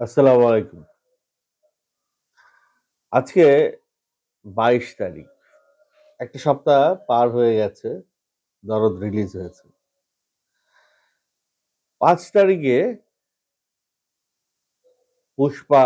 আসসালামু আলাইকুম। আজকে ২২ তারিখ। একটা সপ্তাহ পার হয়ে গেছে। দরদ রিলিজ হয়েছে। পাঁচ তারিখে 'পুষ্পা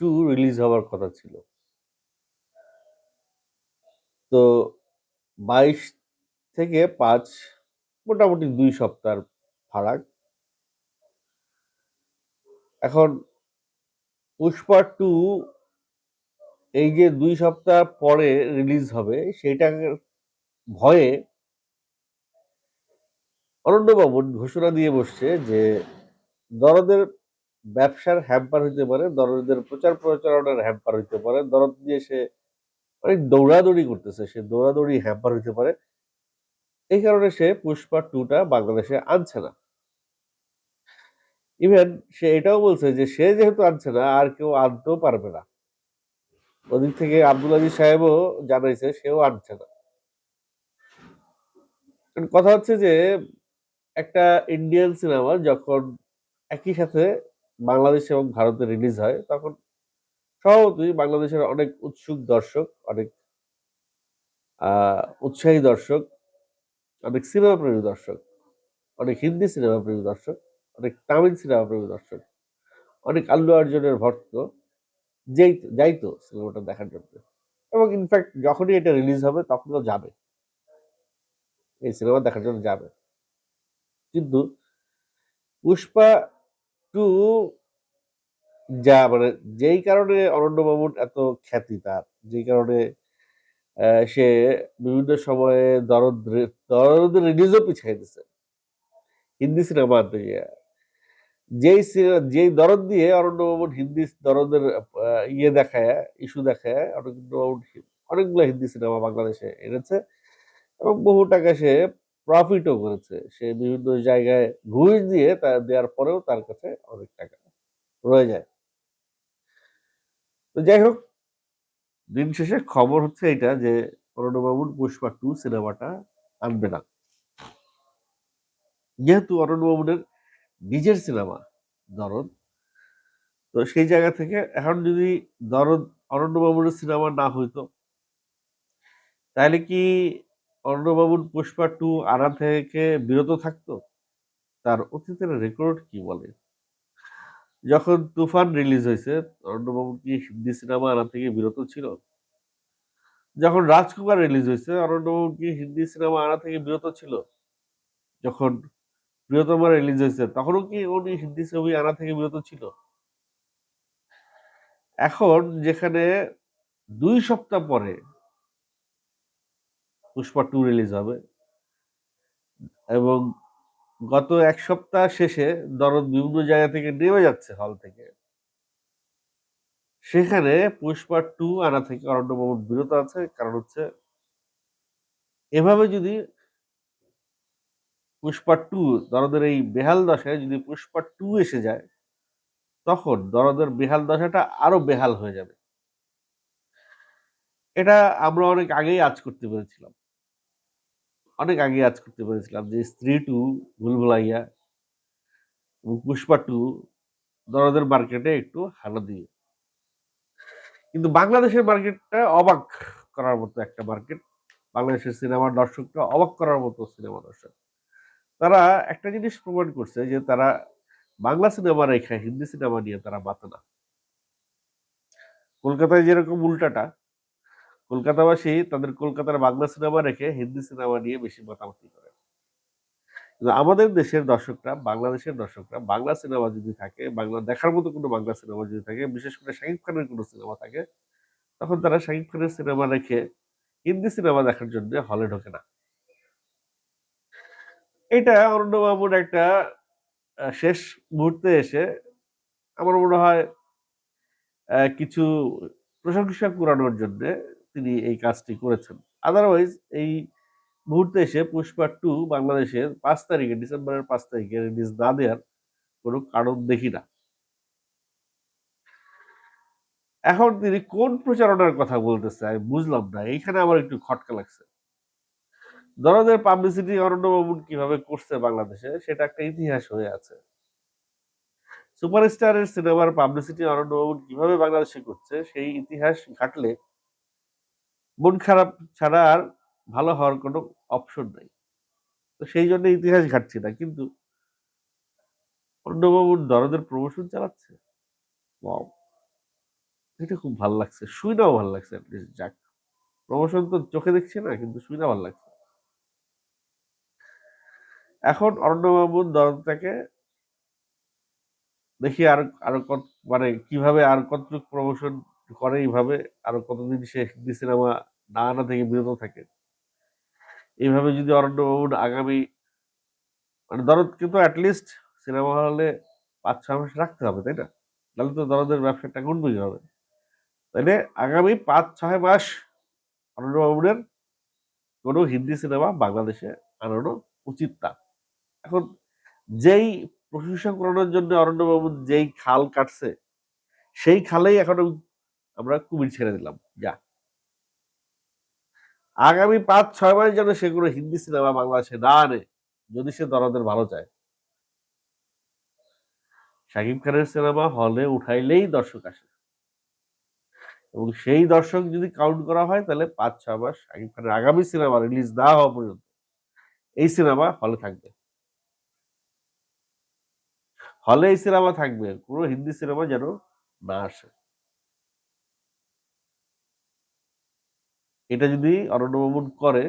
টু' রিলিজ হওয়ার কথা ছিল। তো ২২ থেকে পাঁচ মোটামুটি ২ সপ্তাহের ফারাক। এখন 'পুষ্পা টু' এই যে দুই সপ্তাহ পরে রিলিজ হবে সেইটার ভয়ে অরণ্যবাবু ঘোষণা দিয়ে বসছে যে দরদের ব্যবসার হ্যাম্পার হইতে পারে, দরদের প্রচার প্রচারণার হ্যাম্পার হইতে পারে। দরদ দিয়ে সে অনেক দৌড়াদৌড়ি করতেছে। সে দৌড়াদৌড়ি হ্যাম্পার হইতে পারে। এই কারণে সে 'পুষ্পা টুটা বাংলাদেশে আনছে না। ইভেন সে এটাও বলছে যে সে যেহেতু আনছে না আর কেউ আনতেও পারবে না। ওদিক থেকে আব্দুল আজিজ সাহেবও জানাইছে সেও আনছে না। কথা হচ্ছে যে একটা ইন্ডিয়ান সিনেমা যখন একই সাথে বাংলাদেশ এবং ভারতে রিলিজ হয় তখন স্বভাবতই বাংলাদেশের অনেক উৎসুক দর্শক, অনেক উৎসাহী দর্শক, অনেক সিনেমাপ্রেমী দর্শক, অনেক হিন্দি সিনেমাপ্রেমী দর্শক, অনেক তামিল সিনেমাপ্রেমী দর্শক, অনেক আল্লু অর্জুনের ভক্ত যেই যাইতো সিনেমাটা দেখার জন্য। এবং ইনফ্যাক্ট যখনই এটা রিলিজ হবে তখনও যাবে। এই সিনেমা দেখার জন্য যাবে। কিন্তু 'পুষ্পা টু' যা মানে যেই কারণে অরণ্যবাবুর এত খ্যাতি তার, যেই কারণে সে বিভিন্ন সময়ে দরদ রি দরদের রিলিজও পিছায় দিছে। হিন্দি সিনেমা। যেই যেই দরদ দিয়ে অরণ্যবাবুর হিন্দি দরদের ইয়ে দেখায় ইস্যু দেখায় অরণ্যবাবুর অনেকগুলো হিন্দি সিনেমা বাংলাদেশে এনেছে এবং বহু টাকা সে প্রফিটও করেছে। সে বিভিন্ন জায়গায় ঘুষ দিয়ে তা দেওয়ার পরেও তার কাছে অনেক টাকা রয়ে যায়। তো যাই হোক, দিন শেষে খবর হচ্ছে এইটা যে অরণ্যবাবুর 'পুষ্পা টু' সিনেমাটা আনবে না। যেহেতু অরণ্যবাবুদের নিজের সিনেমা, 'দরদ' তো সেই জায়গা থেকে এখন যদি 'দরদ' অরণ্যবাবুর সিনেমা না হইতো, তাহলে কি অরণ্যবাবুর 'পুষ্পা টু' আনা থেকে বিরত থাকতো? তার অতীতের রেকর্ড কি বলে? যখন 'তুফান' রিলিজ হয়েছে অরণ্যবাবু কি হিন্দি সিনেমা আনা থেকে বিরত ছিল? যখন 'রাজকুমার' রিলিজ হয়েছে অরণ্যবাবু কি হিন্দি সিনেমা আনা থেকে বিরত ছিল? যখন 'প্রিয়তমা' রিলিজ হইছে তখনও কি উনি হিন্দি ছবি আনা থেকে বিরত ছিল? এখন যেখানে ২ সপ্তাহ পরে 'পুষ্পা টু' রিলিজ হবে এবং গত এক সপ্তাহ শেষে 'দরদ' বিভিন্ন জায়গা থেকে নেমে যাচ্ছে হল থেকে। সেখানে 'পুষ্পা টু' আনা থেকে অরণ্যবাবুর বিরত আছে। কারণ হচ্ছে এভাবে যদি 'পুষ্পা টু' দরদের এই বেহাল দশায় যদি 'পুষ্পা টু' এসে যায় তখন দরদের বেহাল দশাটা আরও বেহাল হয়ে যাবে। এটা আমরা অনেক আগেই আজ করতে পেরেছিলাম। অনেক আগেই আজ করতে পেরেছিলাম যে 'স্ত্রী টু', 'ভুল-ভুলাইয়া' এবং 'পুষ্পা টু' দরদের মার্কেটে একটু হানা দিয়ে কিন্তু বাংলাদেশের মার্কেটটা অবাক করার মতো একটা মার্কেট। বাংলাদেশের সিনেমার দর্শকটা অবাক করার মতো সিনেমা দর্শক। তারা একটা জিনিস প্রমাণ করছে যে তারা বাংলা সিনেমা রেখে হিন্দি সিনেমা নিয়ে তারা মাতে না। কলকাতায় যেরকম উল্টাটা, কলকাতাবাসী তাদের কলকাতার বাংলা সিনেমা রেখে হিন্দি সিনেমা নিয়ে বেশি মাতামাতি করে। আমাদের দেশের দর্শকরা, বাংলাদেশের দর্শকরা বাংলা সিনেমা যদি থাকে, বাংলা দেখার মতো কোনো বাংলা সিনেমা যদি থাকে, বিশেষ করে শাকিব খানের কোনো সিনেমা থাকে, তখন তারা শাকিব খানের সিনেমা রেখে হিন্দি সিনেমা দেখার জন্য হলে ঢোকে না। এটা অরণ্যবাবুর একটা শেষ মুহূর্তে এসে আমার মনে হয় কিছু প্রশংসা কুড়ানোর জন্যে তিনি এই কাজটি করেছেন। আদারওয়াইজ এই মুহূর্তে এসে 'পুষ্পা টু' বাংলাদেশের পাঁচ তারিখে, ডিসেম্বরের পাঁচ তারিখে রিলিজ না দেওয়ার কোনো কারণ দেখি না। এখন তিনি কোন প্রচারণার কথা বলতেছে আমি বুঝলাম না। এইখানে আমার একটু খটকা লাগছে। দরদের পাবলিসিটি অরণ্যবাবু কীভাবে করছে বাংলাদেশে, সেটা একটা ইতিহাস হয়ে আছে। সুপারস্টারের সিনেমার পাবলিসিটি অরণ্য বাবুন কীভাবে বাংলাদেশে করছে, সেই ইতিহাস ঘাটলে মন খারাপ ছাড়া আর ভালো হওয়ার কোনো অপশন নাই। তো সেই জন্য ইতিহাস ঘাটছি না, কিন্তু অরণ্যবাবুর দরদের প্রমোশন চালাচ্ছে? এটা খুব ভালো লাগছে শুইনাও ভালো লাগছে। যাক প্রমোশন তো চোখে দেখছি না, কিন্তু শুইনা ভালো লাগছে। এখন অরণ্যবাবুর দরদটাকে দেখি আর, আরও কত মানে কীভাবে আর কতটুকু প্রমোশন করে এইভাবে, আরও কতদিন সে হিন্দি সিনেমা না আনা থেকে বিরত থাকে। এইভাবে যদি অরণ্যবাবুর আগামী মানে দরদ কিন্তু অ্যাটলিস্ট সিনেমা হলে পাঁচ ছ মাস রাখতে হবে, তাই না? তাহলে তো দরদের ব্যবসাটা উঠবে হবে। তাহলে আগামী পাঁচ, ছয় মাস অরণ্যবাবুরের কোনো হিন্দি সিনেমা বাংলাদেশে আনানো উচিত না। এখন যেই প্রশংসা করানোর জন্য অরণ্যবাবু যেই খাল কাটছে, সেই খালেই এখন আমরা কুমির ছেড়ে দিলাম, যা। আগামী পাঁচ, ছয় মাস যেন সে কোনো হিন্দি সিনেমা বাংলাদেশে না আনে, যদি সে দরদের ভালো চায়। শাকিব খানের সিনেমা হলে উঠাইলেই দর্শক আসে। এবং সেই দর্শক যদি কাউন্ট করা হয়, তাহলে পাঁচ, ছয় মাস শাকিব খানের আগামী সিনেমা রিলিজ না হওয়া পর্যন্ত এই সিনেমা হলে থাকবে। হলে এই সিনেমা থাকবে কোনো হিন্দি সিনেমা যেন না আসে। এটা যদি অরণ্যবাবুন করে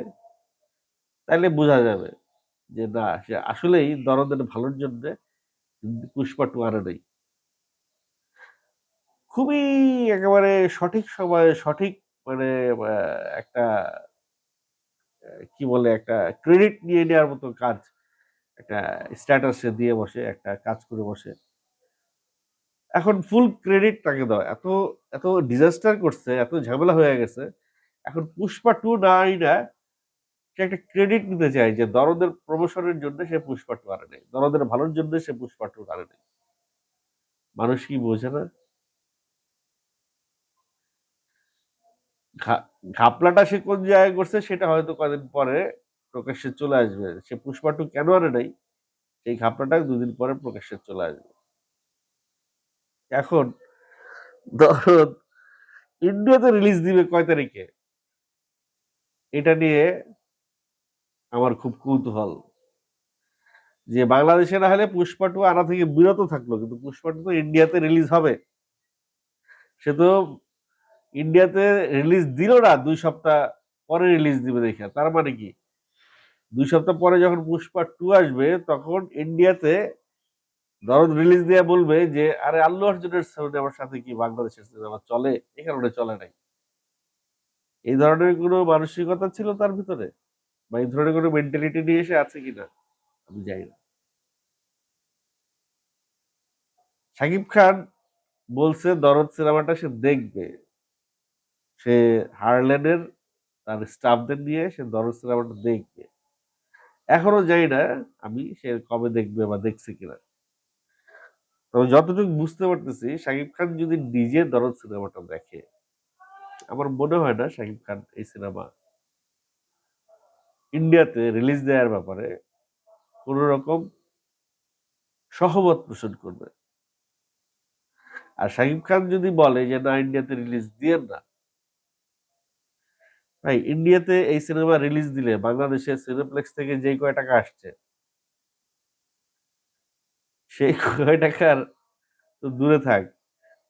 তাহলে বোঝা যাবে যে না, সে আসলেই দরদের ভালোর জন্য পুষ্পা টু আনে নেই। খুবই একেবারে সঠিক সময়ে সঠিক মানে একটা কি বলে, একটা ক্রেডিট নিয়ে নেওয়ার মতো কাজ একটা স্ট্যাটাসে দিয়ে বসে, একটা কাজ করে বসে। এখন ফুল ক্রেডিট তাকে দাও এত এত ডিজাস্টার করছে, এত ঝামেলা হয়ে গেছে। এখন পুষ্পা টু না, সে একটা ক্রেডিট নিতে চায় যে দরদের প্রমোশনের জন্য সে পুষ্পা টু আনে নেই। দরদের ভালোর জন্য সে পুষ্পা টু আনে নেই। মানুষ কি বোঝে না? ঘাপলাটা সে কোন জায়গায় করছে সেটা হয়তো কদিন পরে প্রকাশ্যে চলে আসবে। সে পুষ্পা টু কেন আনে নাই? সেই ঘাপলাটা দুদিন পরে প্রকাশ্যে চলে আসবে। এখন দরদ ইন্ডিয়াতে রিলিজ দিবে কয় তারিখে? এটা নিয়ে আমার খুব কৌতূহল। যে বাংলাদেশে না হলে পুষ্পা টু আনা থেকে বিরত থাকল, কিন্তু পুষ্পা টু তো ইন্ডিয়াতে রিলিজ হবে। সে তো ইন্ডিয়াতে রিলিজ দিল না, দুই সপ্তাহ পরে রিলিজ দিবে দেখে। তার মানে কি? দুই সপ্তাহ পরে যখন পুষ্পা টু আসবে, তখন ইন্ডিয়াতে দরদ রিলিজ দিয়ে বলবে যে, আরে আল্লু অর্জুনের সিনেমার সাথে কি বাংলাদেশের সিনেমা চলে? এ কারণে চলে নাই। এই ধরনের কোনো মানসিকতা ছিল তার ভিতরে? বা এই ধরনের কোনো মেন্টালিটি নিয়ে এসে আছে কিনা? আমি জানি না। শাকিব খান বলছে, দরদ সিনেমাটা সে দেখবে। সে হারল্যান্ডের তার স্টাফদের নিয়ে সে দরদ সিনেমাটা দেখবে। এখনও জানি না আমি সে কবে দেখবে বা দেখছে কিনা। তবে যতটুকু বুঝতে পারতেছি, শাকিব খান যদি নিজে দরদ সিনেমাটা দেখে, আমার মনে হয় না শাকিব খান এই সিনেমা ইন্ডিয়াতে রিলিজ দেওয়ার ব্যাপারে কোন রকম সহমত পোষণ করবে। আর শাকিব খান যদি বলে যে, না, ইন্ডিয়াতে রিলিজ দিয়ে না ভাই ইন্ডিয়াতে এই সিনেমা রিলিজ দিলে বাংলাদেশের সিনেপ্লেক্স থেকে যে কয় টাকা আসছে? সেই কয় টাকার তো দূরে থাক।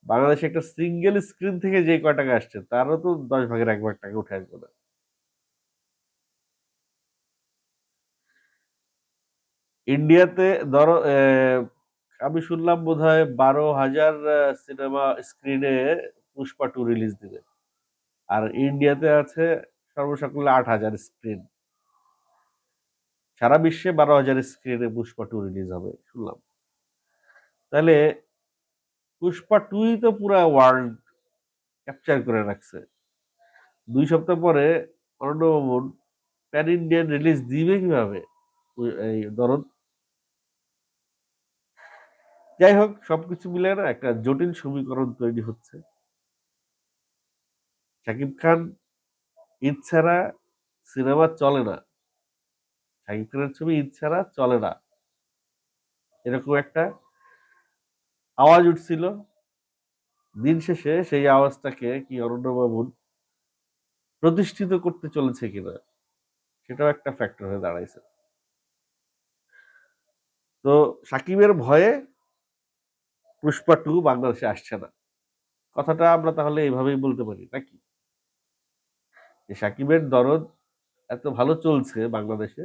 বাংলাদেশে একটা সিঙ্গেল স্ক্রিন থেকে যে কয় টাকা আসছে, তারও তো দশ ভাগের এক ভাগ টাকা উঠে আসবে না। ইন্ডিয়াতে ধরো আমি শুনলাম বোধ হয় বারো হাজার সিনেমা স্ক্রিনে পুষ্পা টু রিলিজ দিবে। আর ইন্ডিয়াতে আছে সর্বসকলে আট হাজার স্ক্রিন সারা বিশ্বে বারো হাজার স্ক্রিনে পুষ্পা টু রিলিজ হবে, শুনলাম। তাহলে পুষ্পা টুই তো পুরা ওয়ার্ল্ড ক্যাপচার করে রাখছে। দুই সপ্তাহ পরে অর্ণবন প্যান ইন্ডিয়ান রিলিজ দিবে কীভাবে? এই দরদ যাই হোক, সবকিছু মিলে না একটা জটিল সমীকরণ তৈরি হচ্ছে। শাকিব খান ঈদ ছাড়া সিনেমা চলে না। শাকিব খানের ছবি ঈদ ছাড়া চলে না। এরকম একটা আওয়াজ উঠছিল। দিন শেষে সেই আওয়াজটাকে কি অরণ্য মামুন প্রতিষ্ঠিত করতে চলেছে কিনা, সেটাও একটা ফ্যাক্টর হয়ে দাঁড়াইছে। তো সাকিবের ভয়ে পুষ্পা টু বাংলাদেশে আসছে না। কথাটা আমরা তাহলে এইভাবেই বলতে পারি, নাকি? যে সাকিবের দরদ এত ভালো চলছে বাংলাদেশে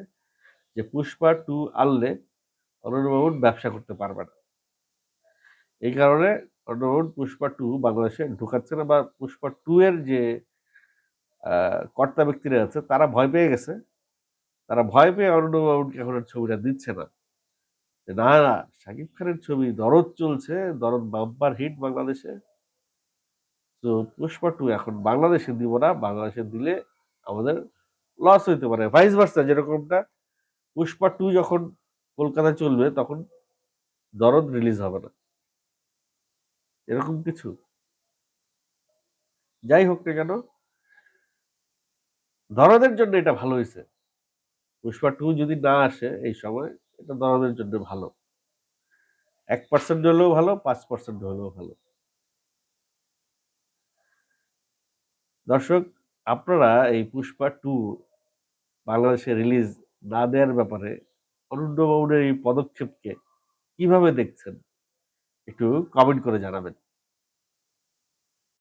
যে পুষ্পা টু আনলে অরণ্য ব্যবসা করতে পারবে না। এই কারণে অরণ্য পুষ্পা টু বাংলাদেশে ঢুকাচ্ছে না বা পুষ্পা টু এর যে কর্তা ব্যক্তিরা আছে, তারা ভয় পেয়ে গেছে। তারা ভয় পেয়ে অরণ্য মামুনকে এখন ছবিটা দিচ্ছে না। না না শাকিব খানের ছবি দরদ চলছে, দরদ বাম্পার হিট বাংলাদেশে। তো পুষ্পা টু এখন বাংলাদেশে দিব না, বাংলাদেশে দিলে আমাদের লস হইতে পারে ভাইস ভার্সা যেরকমটা। পুষ্পা টু যখন কলকাতায় চলবে, তখন দরদ রিলিজ হবে না। এরকম কিছু। যাই হোক না কেন, দরদের জন্য এটা ভালো হয়েছে পুষ্পা টু যদি না আসে এই সময়, এটা দরদের জন্য ভালো। এক পার্সেন্ট হলেও ভালো, পাঁচ পার্সেন্ট হলেও ভালো। দর্শক, আপনারা এই পুষ্পা টু বাংলাদেশে রিলিজ না দেওয়ার ব্যাপারে অরুণ্যবাবুদের এই পদক্ষেপকে কীভাবে দেখছেন? একটু কমেন্ট করে জানাবেন।